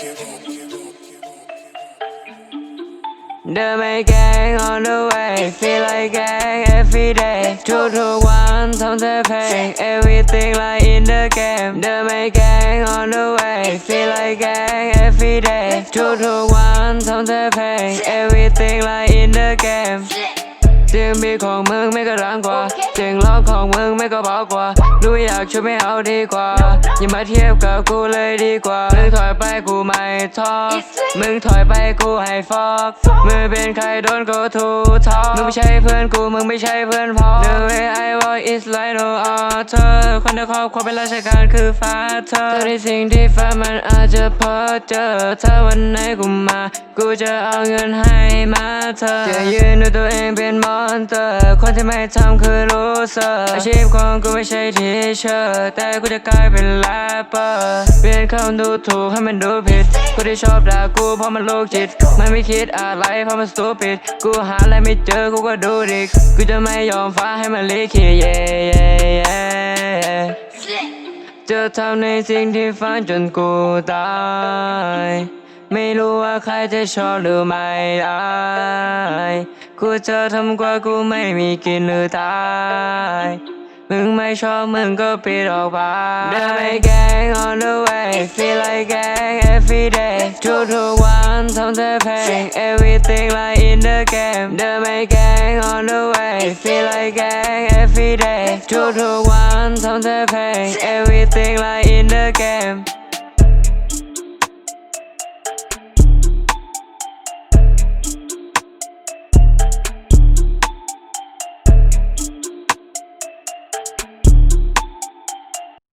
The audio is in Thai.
The main gang on the way, feel like gang every day. Two to one, on the pain, everything like in the game. The main gang on the way, feel like gang every day. Two to one, on the pain, everything like in the game. เสียงบีทของมึงไม่ก็ดังกว่าเสียงร้องของมึงไม่ก็เบากว่ารู้อยากช่วยไม่เอาดีกว่า อย่ามาเทียบกับกูเลยดีกว่า มึงถอยไปกูไม่ทอมึงถอยไปกูให้ฟอกมึงเป็นใครโดนกูทูทอมึงไม่ใช่เพื่อนกูมึงไม่ใช่เพื่อนพอ The way I walk is like no other คนในครอบครัวเป็นราชการคือฟ้าเธอแต่ในสิ่งที่ฟ้ามันอาจจะพอเจอถ้าวันไหนกูมา กูจะเอาเงินให้มาเธอจะยืนด้วยตัวเองเป็นมอนเตอร์คนที่ไม่ทำคือลูเซอร์อาชีพของกูไม่ใช่ทีเชอร์แต่กูจะกลายเป็นแรปเปอร์เปลี่ยนคำดูถูกให้มันดูผิดกูที่ชอบด่ากูเพราะมันโลกจิต มันไม่คิดอะไรเพราะมัน stupid กูหาอะไรไม่เจอกูก็ดูดิกกูจะไม่ยอมฟ้าให้มันลิขิต yeah yeah yeah จะทำในสิ่งที่ฝันจนกูตาย ไม่รู้ว่าใครจะชอบหรือไม่ได้กูจะทำกว่ากูไม่มีกินหรือตาย มึงไม่ชอบมึงก็ปิดออกไปเดินไปแกง on the way feel like gang every day ทุกทุกๆวันทำแต่เพลง everything like in the game เดินไปแกง on the way feel like gang every day ทุกทุกๆวันทำแต่เพลง everything like in the game